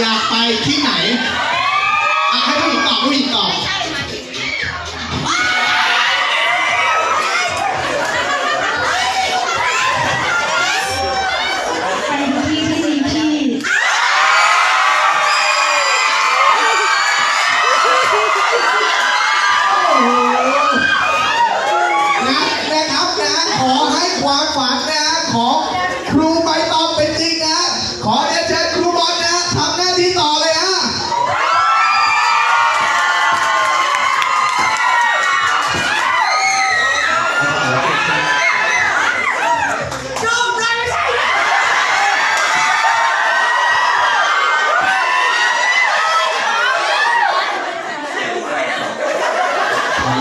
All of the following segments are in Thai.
อยากไปที่ไหนอะให้ผู้หญิงตอบผู้หญิงตอบ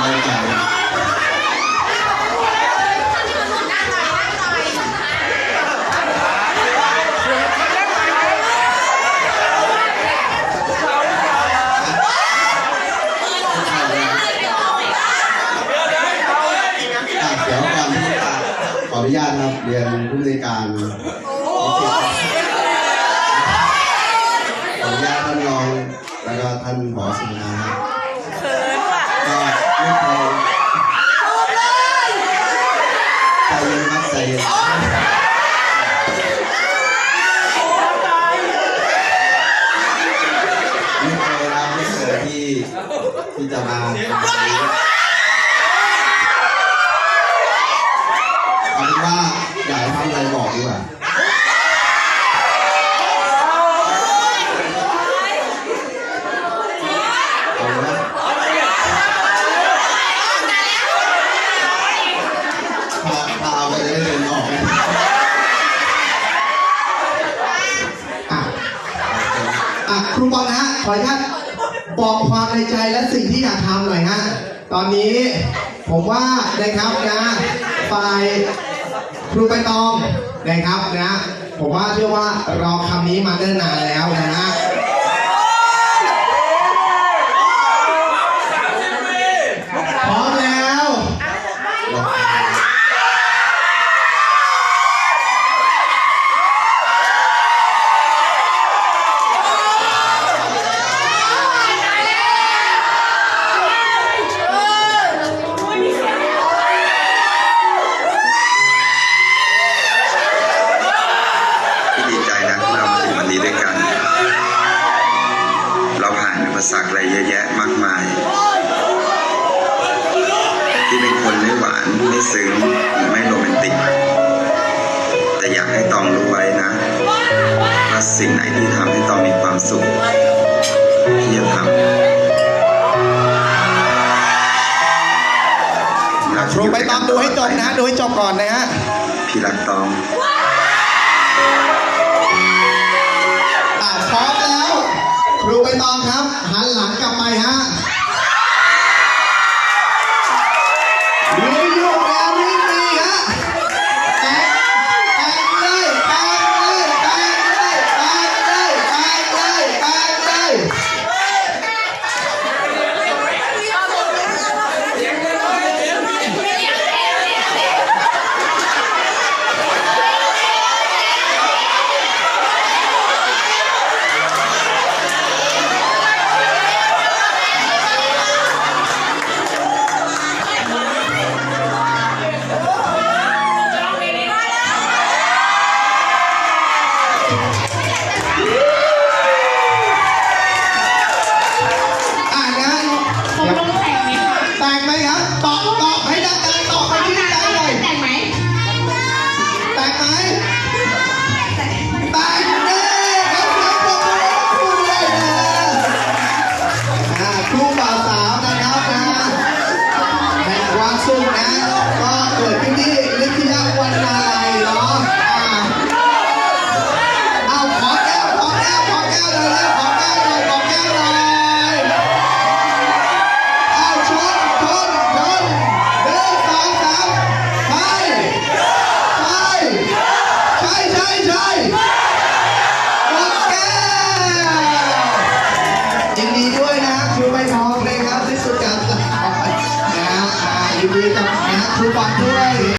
ทำไมจังอะเดี๋ยวก่อนขออนุญาตนะครับเรียนผู้ในวยการขออนุญาตท่านรองแล้วก็ท่านผอสุนาครับ ก็ไม่เคยใจเย็นครับใจเย็นไม่เคยนะไม่เคยที่ที่จะมาเอาเป็นว่าอยากให้ทำอะไรบอกดีกว่า เอาละพาพาไปเลยเดินออกอะอะ ครูบอลนะฮะขออนุญาตบอกความในใจและสิ่งที่อยากทำหน่อยฮะตอนนี้ผมว่านะครับนะฝ่ายครูใบตองนะครับนะผมว่าเชื่อว่ารอคำนี้มาเนิ่นนานแล้วนะ สรรคอะไรเยอะแยะมากมาย ที่เป็นคนไม่หวานไม่ซึ้งไม่โรแมนติก แต่อยากให้ตองรู้ไว้นะว่าสิ่งไหนที่ทำให้ตองมีความสุขที่จะทำครูใบตองดูให้จบนะดูให้จบก่อนนะฮะพี่รักตอง ตองครับ หันหลังกลับไปฮะ Yeah. Và 嘞